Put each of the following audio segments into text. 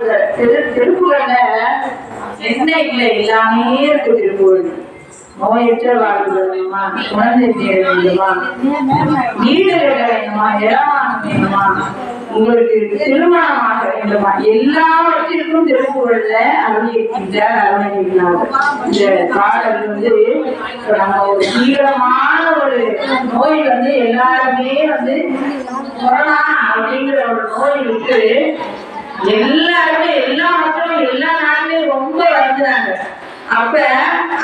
திரு திருக்குறள்ல என்ன எல்லாமே இருக்கு திருக்குறள் நோயற்ற வாழ்வு வேணுமா? குழந்தை பேர் வேணுமா வீடு வேணுமா? இடமானம் வேணுமா? உங்களுக்கு திருமணமாக வேண்டுமா? எல்லாவற்றிற்கும் திருக்குறள்ல அருளியிருக்கின்றார் அருளியிருக்கிறார் இந்த பாடல் வந்து நம்ம ஒரு தீவிரமான ஒரு நோய் வந்து எல்லாருமே வந்து கொரோனா அப்படிங்கிற ஒரு நோய் விட்டு அப்ப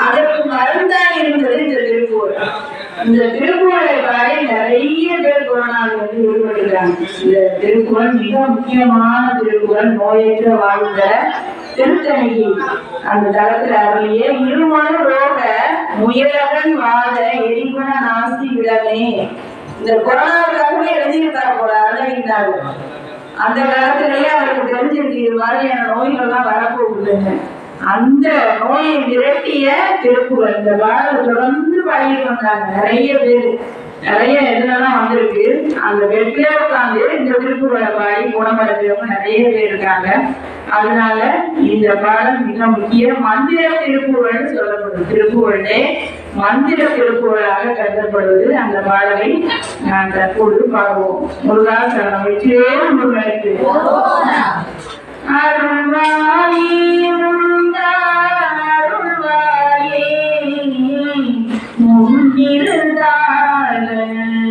அதற்கு மருந்தா இருந்தது இந்த திருப்பூர் இந்த திருப்பூரை பாடி நிறைய பேர் கொரோனாவில் வந்து ஈடுபட்டுருக்காங்க இந்த திருக்குறள் மிக முக்கியமான திருக்குறள் நோயற்ற வாழ்ந்த திருத்தணிகி அந்த தளத்துல அருளியே இருமணு ரோக முயலகன் வாழ எரிகுண நாசி விடமே. இந்த கொரோனாவுக்காகவே எழுதியிருக்காரு போல அருளினாரு அந்த காலத்திலேயே அவருக்கு தெரிஞ்சிருக்கு இது மாதிரியான நோய்கள்லாம் வரப்போகுதுன்னு. அந்த நோயை விரட்டிய திருக்குறள் இந்த பாடல் தொடர்ந்து பாடிட்டு வந்தாங்க நிறைய பேர். நிறைய இதுலலாம் வந்திருக்கு. அந்த வெற்றியா உட்காந்து இந்த திருக்குறளை பாடி குணமடைஞ்சவங்க நிறைய பேர் இருக்காங்க. அதனால இந்த பாடல் மிக முக்கிய மந்திர திருக்குறள்னு சொல்லப்படுது திருக்குறளே மந்திர திருக்குறளாக கருதப்படுவது அந்த பாடலை நான் தற்போது பாடுவோம் முருகா சரணம். வெற்றியே முருகனுக்கு. அருள்வாயே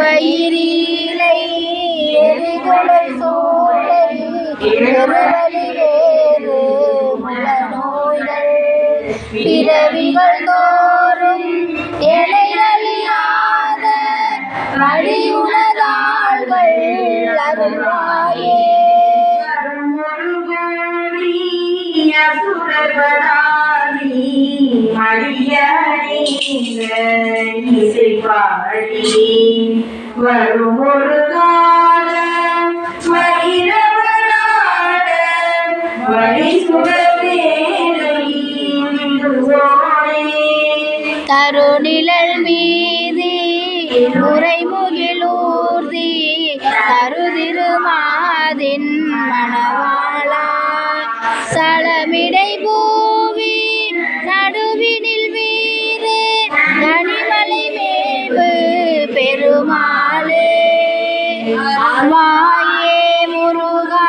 பெருவயிரிலை எரிகுலை சோலை பெருவழி வேறு முல நோய்கள் பிறவிகள் தோறும் எனையழியாத வழியுணதாள்கள் அருள்வாயே வரும் ஒரு காலம் வைரவனாட வழி தருநிழல் மீதி உரைமுகிலூர்தி தருதிருமாதின் மணவாளா சளமிடை பூவி பெருமாளே அருள்வாயே முருகா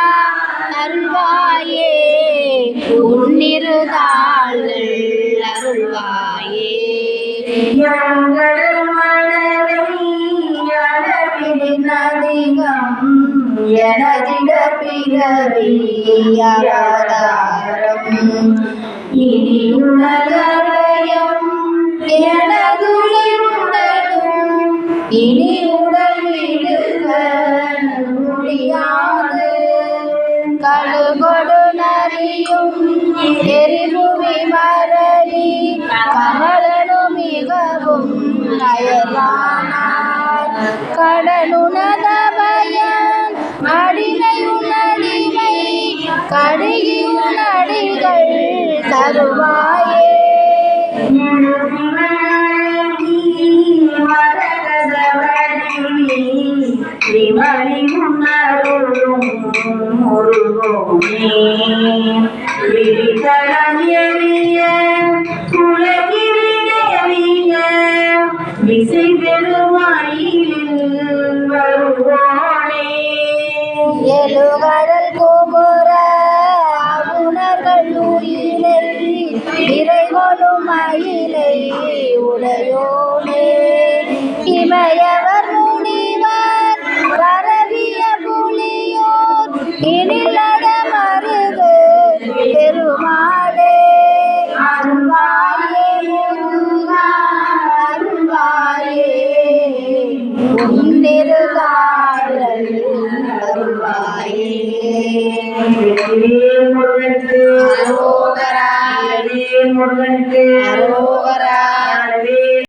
அருள்வாயே. உன்னிருதாள் அருள்வாயே. எனதிட பிறவி அவதாரம் இனி இனி முடியாது. கழுகொடு நரியும் எரிபுவி மரளி கமலனு மிகவும் அயலானார் கடனுணதபயன் அடிமையுணடிமை கடியுணடிகள் அடிகள் விமலி உணரும் முருகோனே விரிதரம் எளிய குலகிரிய விசை பெருமாயில் வருவோனே எழுவரல் கோபுர அவுணர்கள் உயிரை இறைகொடும் மயிலை உடையோனே. இமயவர் அருள்வாயே முருகா